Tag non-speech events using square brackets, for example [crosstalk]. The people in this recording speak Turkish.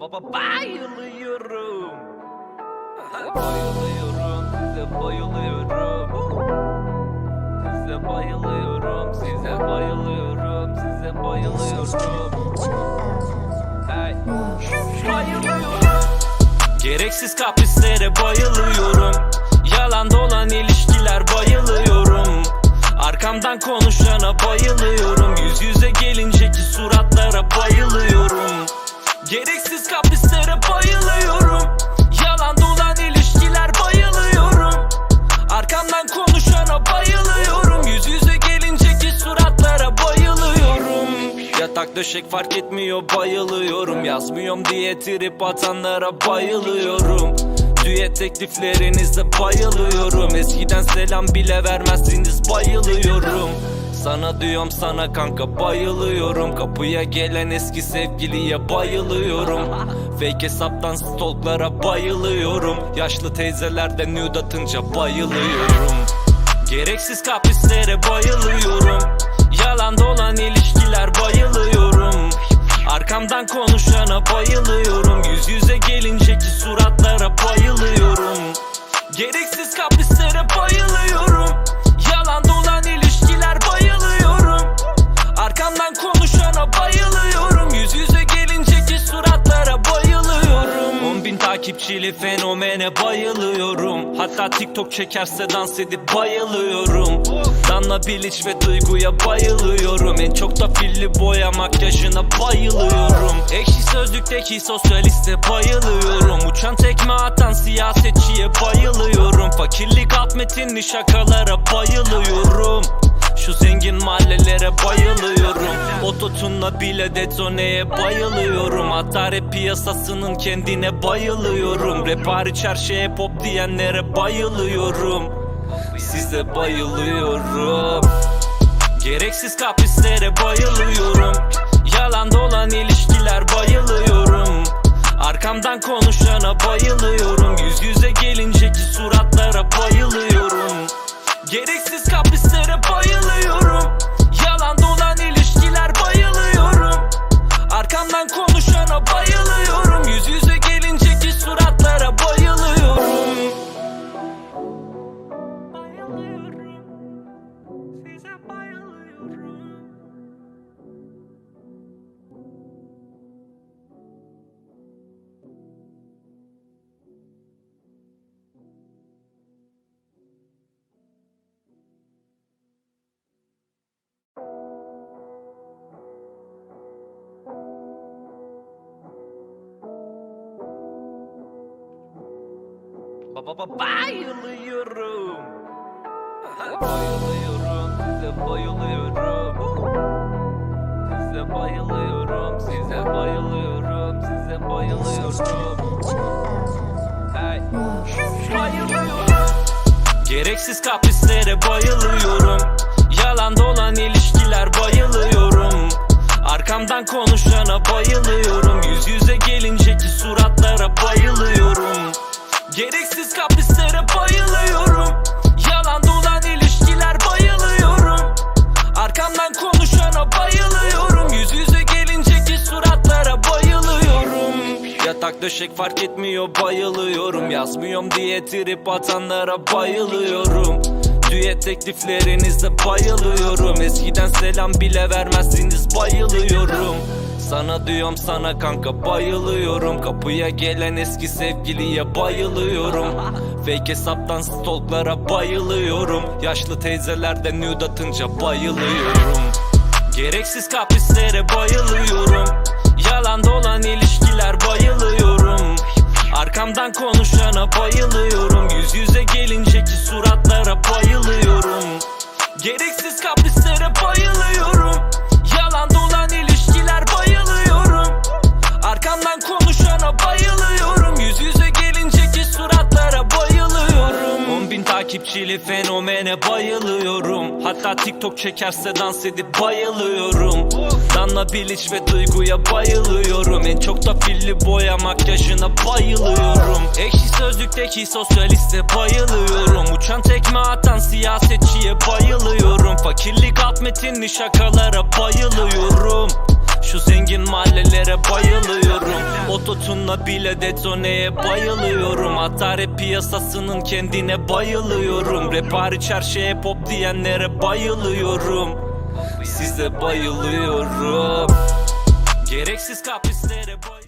Baba bayılıyorum. [laughs] bayılıyorum size bayılıyorum. Size bayılıyorum, size bayılıyorum, size bayılıyorum. Hey. Bayılıyorum. Gereksiz kaprislere bayılıyorum. Yalan dolan ilişkiler bayılıyorum. Arkamdan konuşana bayılıyorum. Yatak döşek fark etmiyor bayılıyorum. Yazmıyorum diye trip atanlara bayılıyorum. Düet tekliflerinizde bayılıyorum. Eskiden selam bile vermezsiniz bayılıyorum. Sana diyorum sana kanka bayılıyorum Kapıya gelen eski sevgiliye bayılıyorum Fake hesaptan stalklara bayılıyorum Yaşlı teyzelerden nude atınca bayılıyorum Gereksiz kaprislere bayılıyorum Yalan dolan ilişkiler bayılıyorum. Arkamdan konuşana bayılıyorum. Yüz yüze gelinceki suratlara bayılıyorum. Gereksiz kaprislere bayılıyorum. Yalan dolan ilişkiler bayılıyorum. Arkamdan konuşana bayılıyorum. Yüz yüze gelinceki suratlara bayılıyorum. 10 bin takipçili fenomene bayılıyorum. Hatta TikTok çekerse dans edip bayılıyorum. Danla Bilic ve Duygu'ya bayılıyorum. En çok da filli boya makyajına bayılıyorum. Ekşi sözlükteki sosyaliste bayılıyorum. Uçan tekme atan siyasetçiye bayılıyorum. Fakirlik alt metinli şakalara bayılıyorum. Şu zengin mahallelere bayılıyorum. Ototunla bile detoneye bayılıyorum. Hatta piyasasının kendine bayılıyorum. Rap hariç her şeye pop diyenlere bayılıyorum. Size bayılıyorum Gereksiz kaprislere bayılıyorum. Yalan dolan ilişkiler bayılıyorum. Arkamdan konuşana bayılıyorum. Yüz yüze gelinceki suratlara bayılıyorum. Gereksiz kaprislere Baba bayılıyorum. bayılıyorum, size bayılıyorum. Size bayılıyorum, size bayılıyorum, size bayılıyorum. Hey. bayılıyorum. Gereksiz kaprislere bayılıyorum. Yalan dolan ilişkiler bayılıyorum. Arkamdan konuşana bayılıyorum. Yüz yüze gelinceki suratlara bayılıyorum. Gereksiz kaprislere bayılıyorum. Yalan dolan ilişkiler bayılıyorum. Arkamdan konuşana bayılıyorum. Yüz yüze gelinceki suratlara bayılıyorum. Yatak döşek fark etmiyor bayılıyorum. Yazmıyorum diye trip atanlara bayılıyorum. Düet tekliflerinizde bayılıyorum. Eskiden selam bile vermezsiniz bayılıyorum sana diyorum sana kanka bayılıyorum. Kapıya gelen eski sevgiliye bayılıyorum. Fake hesaptan stalklara bayılıyorum. Yaşlı teyzelerden nude atınca bayılıyorum. Gereksiz kaprislere bayılıyorum. Yalan dolan ilişkiler bayılıyorum. Arkamdan konuşana bayılıyorum. Yüz yüze gelinceki suratlara bayılıyorum. Gereksiz kaprislere takipçili fenomene bayılıyorum. Hatta TikTok çekerse dans edip bayılıyorum. Danla Bilic ve Duygu'ya bayılıyorum. En çok da filli boya makyajına bayılıyorum. Ekşi sözlükteki sosyaliste bayılıyorum. Uçan tekme atan siyasetçiye bayılıyorum. Fakirlik alt metinli şakalara bayılıyorum şu zengin mahallelere bayılıyorum. Ototune Buna bile detoneye bayılıyorum. Atari piyasasının kendine bayılıyorum. Rap hariç her pop diyenlere bayılıyorum. Size bayılıyorum. Gereksiz kaprislere bay